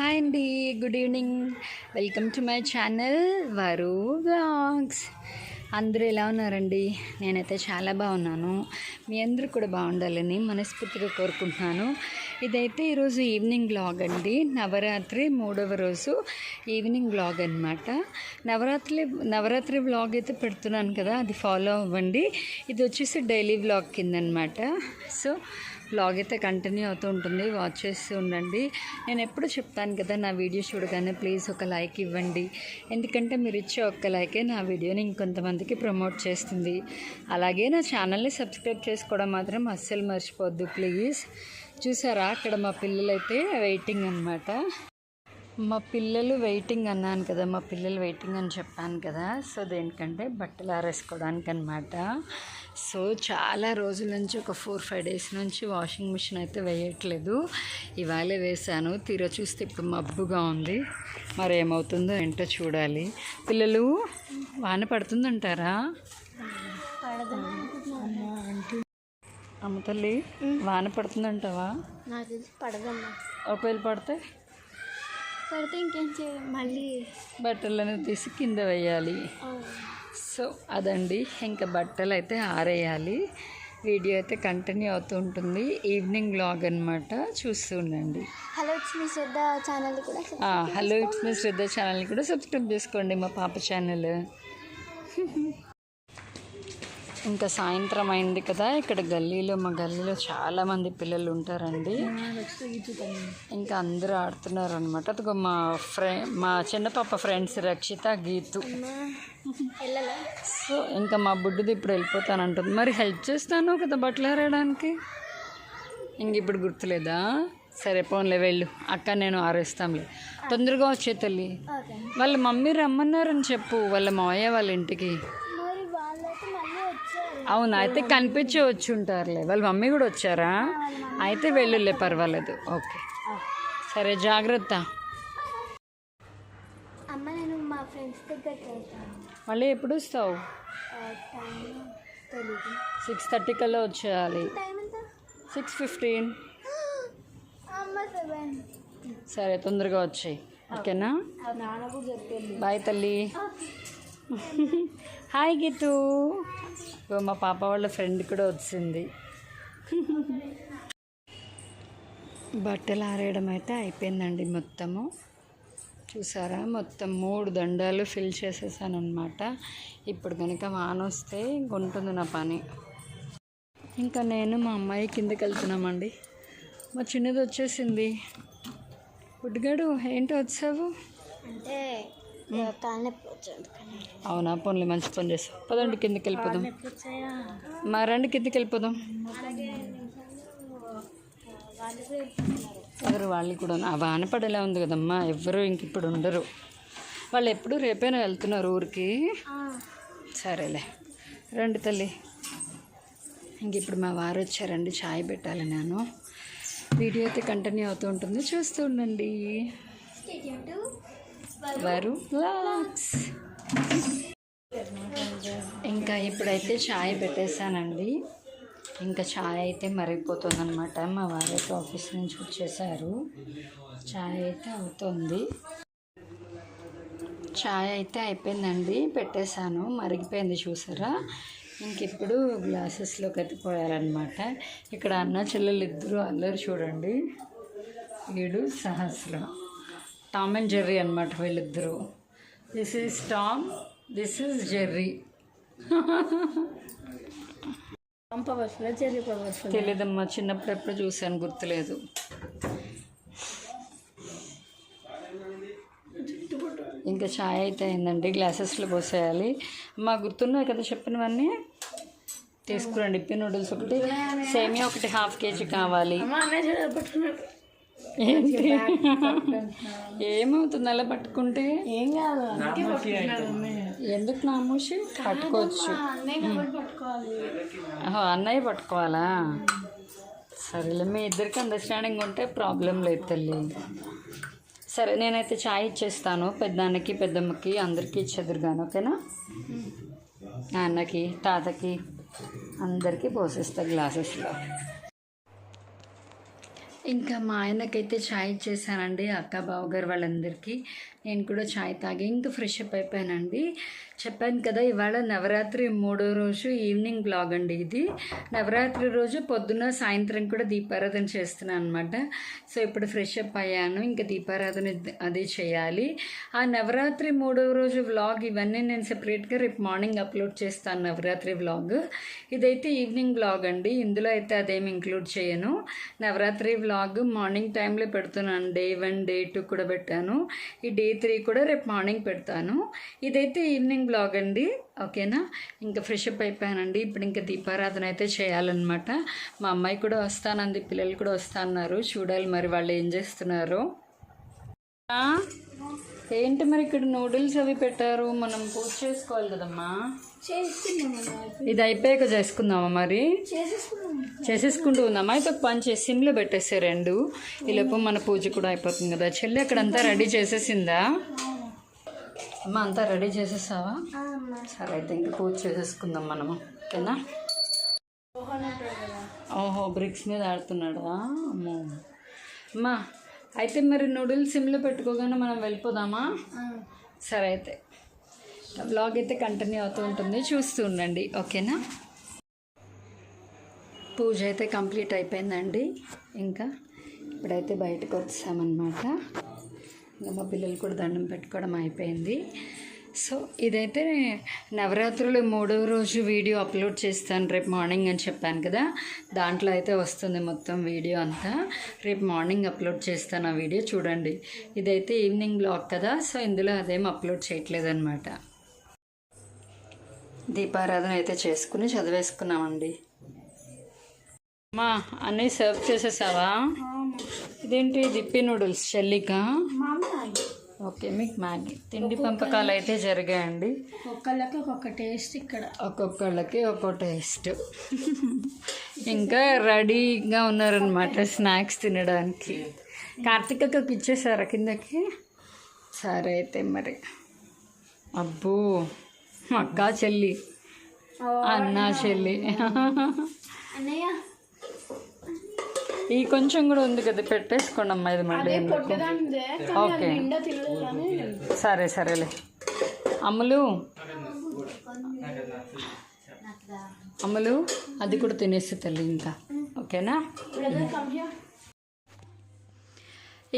Hi అండి good evening. Welcome to my channel Varu blogs అందరూ ఎలా ఉన్నారండి? నేనైతే చాలా బాగున్నాను. మీ అందరూ కూడా బాగుండాలని మనస్ఫూర్తిగా కోరుకుంటున్నాను. ఇదైతే ఈరోజు ఈవినింగ్ బ్లాగ్ అండి. నవరాత్రి మూడవ రోజు ఈవినింగ్ బ్లాగ్ అనమాట నవరాత్రి నవరాత్రి బ్లాగ్ అయితే పెడుతున్నాను కదా అది ఫాలో అవ్వండి. ఇది వచ్చేసి డైలీ బ్లాగ్ కింద అనమాట సో బ్లాగ్ అయితే కంటిన్యూ అవుతూ ఉంటుంది. వాచ్ చేస్తూ ఉండండి. నేను ఎప్పుడు చెప్తాను కదా నా వీడియో చూడగానే ప్లీజ్ ఒక లైక్ ఇవ్వండి. ఎందుకంటే మీరు ఇచ్చే ఒక్క లైకే నా వీడియోని ఇంకొంతమందికి ప్రమోట్ చేస్తుంది. అలాగే నా ఛానల్ని సబ్స్క్రైబ్ చేసుకోవడం మాత్రం అస్సలు మర్చిపోవద్దు ప్లీజ్ చూసారా? అక్కడ మా పిల్లలైతే వెయిటింగ్ అనమాట మా పిల్లలు వెయిటింగ్ అన్నాను కదా మా పిల్లలు వెయిటింగ్ అని చెప్పాను కదా సో దేనికంటే బట్టలు ఆరేసుకోవడానికి అనమాట సో చాలా రోజుల నుంచి ఒక ఫోర్ ఫైవ్ డేస్ నుంచి వాషింగ్ మిషన్ అయితే వేయట్లేదు. ఇవాళే వేశాను. తీరా చూస్తే ఇప్పుడు మబ్బుగా ఉంది. మరి ఏమవుతుందో ఏంటో చూడాలి. పిల్లలు వాన పడుతుందంటారా? అమ్మ తల్లి వాన పడుతుందంటావా? ఒకవేళ పడితే? పడితే ఇంకేం చేయాలి? మళ్ళీ బట్టలను తీసి కింద వేయాలి. సో అదండి. ఇంకా బట్టలు అయితే ఆరేయాలి. వీడియో అయితే కంటిన్యూ అవుతూ ఉంటుంది. ఈవినింగ్ బ్లాగ్ అనమాట చూస్తూ ఉండండి. Hello it's me Shraddha channel కూడా హలో ఇట్స్ మీ శ్రద్ధ ఛానల్ని కూడా సబ్స్క్రైబ్ చేసుకోండి మా పాప ఛానల్. ఇంకా సాయంత్రం అయింది కదా ఇక్కడ గల్లీలో మా గల్లీలో చాలా మంది పిల్లలు ఉంటారండి. ఇంకా అందరూ ఆడుతున్నారు అనమాట అదిగో మా ఫ్రె మా చిన్న పాప ఫ్రెండ్స్ రక్షిత గీతు. సో ఇంకా మా బుడ్డుది ఇప్పుడు వెళ్ళిపోతానంటుంది. మరి హెల్ప్ చేస్తాను కదా బట్టలు ఆరేయడానికి? ఇంక ఇప్పుడు గుర్తులేదా? సరే పోన్లే వెళ్ళు. అక్క నేను ఆరేస్తాంలే. తొందరగా వచ్చే తల్లి. వాళ్ళ మమ్మీ రమ్మన్నారని చెప్పు. వాళ్ళ మావయ్య వాళ్ళ ఇంటికి మరి వాళ్ళైతే మళ్ళీ వచ్చారు అవును? అయితే కనిపించి వచ్చి ఉంటారులే వాళ్ళ మమ్మీ కూడా వచ్చారా? అయితే వెళ్ళులే పర్వాలేదు. ఓకే. సరే జాగ్రత్త. అమ్మ నేను మా ఫ్రెండ్స్ దగ్గరికి వెళ్తాను మళ్ళీ ఎప్పుడు వస్తావు? సిక్స్ థర్టీ కల్లా వచ్చేయాలి. Six fifteen. సరే తొందరగా వచ్చాయి. ఓకేనా? బాయ్ తల్లి. హాయ్ గీతు. మా పాప వాళ్ళ ఫ్రెండ్ కూడా వచ్చింది. బట్టలు ఆరేయడం అయితే అయిపోయిందండి మొత్తము. చూసారా? మొత్తం మూడు దండాలు ఫిల్ చేసేసాను అనమాట ఇప్పుడు కనుక వాన వస్తే ఉంటుంది నా పని. ఇంకా నేను మా అమ్మాయి కిందకి వెళ్తున్నామండి. మా చిన్నది వచ్చేసింది. బుడ్డిగాడు ఏంటి వచ్చావు? అంటే అవునా? పోన్లే మంచి పని చేస్తాం పదండి కిందకి వెళ్ళిపోదాం. మా రండి కిందకి వెళ్ళిపోదాం. ఎవరు వాళ్ళు కూడా ఆ వాన పడేలా ఉంది కదమ్మా. ఎవరు ఇంక ఇప్పుడు ఉండరు. వాళ్ళు ఎప్పుడు రేపైనా వెళ్తున్నారు ఊరికి. సరేలే. రండి తల్లి. ఇంక ఇప్పుడు మా వారు వచ్చారండి ఛాయ్ పెట్టాలి నేను. వీడియో అయితే కంటిన్యూ అవుతూ ఉంటుంది. చూస్తూ ఉండండి. వరు వ్లాగ్స్ ఇంకా ఇప్పుడైతే ఛాయ్ పెట్టేశానండి. ఇంకా ఛాయ్ అయితే మరిగిపోతుందన్నమాట. మా వారైతే ఆఫీస్ నుంచి వచ్చేసారు. ఛాయ్ అయితే అవుతుంది. ఛాయ్ అయితే అయిపోయిందండి. పెట్టేశాను. మరిగిపోయింది చూసారా? ఇంక ఇప్పుడు గ్లాసెస్లోకి అయితే ఇక్కడ అన్న చెల్లెలు ఇద్దరు అల్లరు చూడండి. వీడు సహస్రం. టామ్ అండ్ జెర్రీ అనమాట వీళ్ళిద్దరూ. This is Tom this is Jerry. పంప బస్సులో చెర్రీ బస్సులో తెలియదమ్మా చిన్నప్పుడు ఎప్పుడు చూశాను గుర్తులేదు. ఇంకా ఛాయ్ అయితే అయిందండి గ్లాసెస్లో పోసేయాలి. మా గుర్తున్నాయి కదా చెప్పినవన్నీ? తీసుకురండి ఇప్పి నూడిల్స్ ఒకటి సేమియా ఒకటి హాఫ్ కేజీ కావాలి. ఏమవుతుంది అలా పట్టుకుంటే? ఏం కాదు. ఎందుకు నామూసి పట్టుకోవచ్చు? అన్నయ్య పట్టుకోవాలా? సరేలే మీ ఇద్దరికి అండర్స్టాండింగ్ ఉంటే ప్రాబ్లం లేదు తల్లి. సరే నేనైతే చాయ్ ఇచ్చేస్తాను. పెద్దన్నకి పెద్దమ్మకి అందరికీ ఇచ్చేదురుగాను ఓకేనా? నాన్నకి తాతకి అందరికీ పోసేస్తా గ్లాసెస్లో ఇంకా మా ఆయనకైతే ఛాయ్ చేశానండి అక్క బావగారు వాళ్ళందరికీ. నేను కూడా ఛాయ్ తాగి ఇంకా ఫ్రెష్ అప్ అయిపోయానండి. చెప్పాను కదా ఇవాళ నవరాత్రి మూడో రోజు ఈవినింగ్ బ్లాగ్ అండి ఇది. నవరాత్రి రోజు పొద్దున సాయంత్రం కూడా దీపారాధన చేస్తున్నాను అనమాట సో ఇప్పుడు ఫ్రెష్ అప్ అయ్యాను ఇంకా దీపారాధన అది చేయాలి. ఆ నవరాత్రి మూడో రోజు వ్లాగ్ ఇవన్నీ నేను సెపరేట్గా రేపు మార్నింగ్ అప్లోడ్ చేస్తాను నవరాత్రి వ్లాగ్. ఇదైతే ఈవినింగ్ బ్లాగ్ అండి ఇందులో అయితే అదేమి ఇంక్లూడ్ చేయను. నవరాత్రి వ్లాగ్ మార్నింగ్ టైంలో పెడుతున్నాను డే వన్ డే టూ కూడా పెట్టాను. ఈ డే త్రీ కూడా రేపు మార్నింగ్ పెడతాను. ఇదైతే ఈవినింగ్ బ్లాగ్ అండి. ఓకేనా? ఇంకా ఫ్రెష్ అప్ అయిపోయానండి. ఇప్పుడు ఇంకా దీపారాధన అయితే చేయాలన్నమాట. మా అమ్మాయి కూడా వస్తానంది పిల్లలు కూడా వస్తాన్నారు. చూడాలి మరి వాళ్ళు ఏం చేస్తున్నారు. ఏంటి మరి ఇక్కడ నూడిల్స్ అవి పెట్టారు? మనం పూజ చేసుకోవాలి కదమ్మా. ఇది అయిపోయాక చేసుకుందామా మరి? చేసేసుకుంటూ ఉందమ్మా అయితే ఒక పని చేసి సిమ్లో పెట్టేసే రెండు. ఈలోపు మన పూజ కూడా అయిపోతుంది కదా. చెల్లి అక్కడంతా రెడీ చేసేసిందా? అమ్మ అంతా రెడీ చేసేసావా? సరే అయితే ఇంకా పూజ చేసేసుకుందాం మనము. ఓకేనా? ఓహో బ్రిక్స్ మీద ఆడుతున్నాడా అమ్మో. అమ్మా అయితే మరి నూడిల్స్ సిమ్లో పెట్టుకోగానే మనం వెళ్ళిపోదామా? సరే అయితే. బ్లాగ్ అయితే కంటిన్యూ అవుతూ ఉంటుంది. చూస్తూ ఉండండి. ఓకేనా? పూజ అయితే కంప్లీట్ అయిపోయిందండి. ఇంకా ఇప్పుడైతే బయటకు వచ్చామన్నమాట. ఇంకా మా పిల్లలు కూడా దండం పెట్టుకోవడం అయిపోయింది. సో ఇదైతే నవరాత్రులు మూడవ రోజు వీడియో అప్లోడ్ చేస్తాను రేపు మార్నింగ్ అని చెప్పాను కదా. దాంట్లో అయితే వస్తుంది మొత్తం వీడియో అంతా. రేపు మార్నింగ్ అప్లోడ్ చేస్తాను ఆ వీడియో. చూడండి. ఇదైతే ఈవినింగ్ బ్లాగ్ కదా. సో ఇందులో అదేం అప్లోడ్ చేయట్లేదు అనమాట దీపారాధన అయితే చేసుకుని చదివేసుకున్నామండి. అమ్మా అన్నీ సర్వ్ చేసేసావా? ఇదేంటి దిప్పి నూడిల్స్ చెల్లికా? ఓకే మీకు మ్యాగీ. తిండి పంపకాలు అయితే జరిగాయండి. ఒక్కళ్ళకి ఒక్కొక్క టేస్ట్ ఇక్కడ. ఒక్కొక్కళ్ళకి ఒక్కో టేస్ట్. ఇంకా రెడీగా ఉన్నారనమాట స్నాక్స్ తినడానికి. కార్తీకకి ఇచ్చేసారా కిందకి? సరే అయితే మరి. అబ్బో అక్క చెల్లి. అన్న. చెల్లి. అన్నయ్య. ఈ కొంచెం కూడా ఉంది కదా పెట్టేసుకోండి అమ్మా ఇది మళ్ళీ ఓకే. సరే సరేలే. అమ్ములు? అమ్ములు? అది కూడా తినేసి తల్లి ఇంకా. ఓకేనా?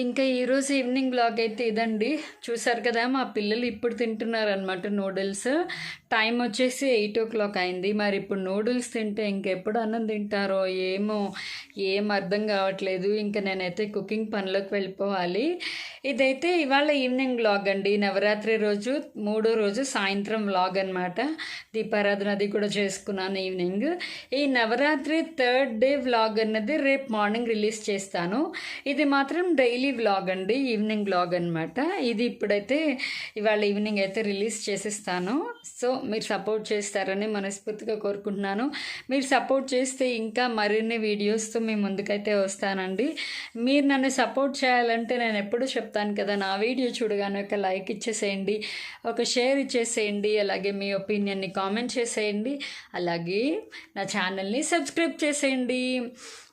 ఇంకా ఈరోజు ఈవినింగ్ బ్లాగ్ అయితే ఇదండి. చూసారు కదా మా పిల్లలు ఇప్పుడు తింటున్నారు అనమాట నూడిల్స్ టైం వచ్చేసి ఎయిట్ ఓ క్లాక్ అయింది. మరి ఇప్పుడు నూడిల్స్ తింటే ఇంకెప్పుడు అన్నం తింటారో ఏమో ఏం అర్థం కావట్లేదు. ఇంకా నేనైతే కుకింగ్ పనిలోకి వెళ్ళిపోవాలి. ఇదైతే ఇవాళ ఈవినింగ్ బ్లాగ్ అండి. నవరాత్రి రోజు మూడో రోజు సాయంత్రం వ్లాగ్ అనమాట దీపారాధన అది కూడా చేసుకున్నాను ఈవినింగ్ ఈ నవరాత్రి థర్డ్ డే వ్లాగ్ అన్నది రేపు మార్నింగ్ రిలీజ్ చేస్తాను. ఇది మాత్రం డైలీ వ్లాగ్ అండి ఈవినింగ్ వ్లాగ్ అనమాట ఇది ఇప్పుడైతే ఇవాళ ఈవినింగ్ అయితే రిలీజ్ చేసేస్తాను. సో మీరు సపోర్ట్ చేస్తారని మనస్ఫూర్తిగా కోరుకుంటున్నాను. మీరు సపోర్ట్ చేస్తే ఇంకా మరిన్ని వీడియోస్తో మీ ముందుకైతే వస్తానండి. మీరు నన్ను సపోర్ట్ చేయాలంటే నేను ఎప్పుడు చెప్తాను కదా నా వీడియో చూడగానే ఒక లైక్ ఇచ్చేసేయండి ఒక షేర్ ఇచ్చేసేయండి అలాగే మీ ఒపీనియన్ని కామెంట్ చేసేయండి అలాగే నా ఛానల్ని సబ్స్క్రైబ్ చేసేయండి.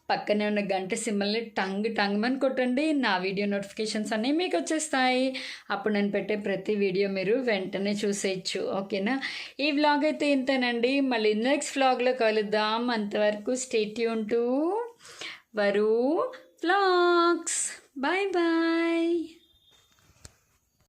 పక్కనే ఉన్న గంట సిమ్మల్ని టంగ్ టంగ్ అని కొట్టండి. నా వీడియో నోటిఫికేషన్స్ అన్నీ మీకు వచ్చేస్తాయి. అప్పుడు నేను పెట్టే ప్రతి వీడియో మీరు వెంటనే చూసేయచ్చు. ఓకేనా? ఈ వ్లాగ్ అయితే ఇంతేనండి. మళ్ళీ నెక్స్ట్ వ్లాగ్లో కలుద్దాం. అంతవరకు స్టేట్ యూన్ టు వరు వ్లాగ్స్ బాయ్ బాయ్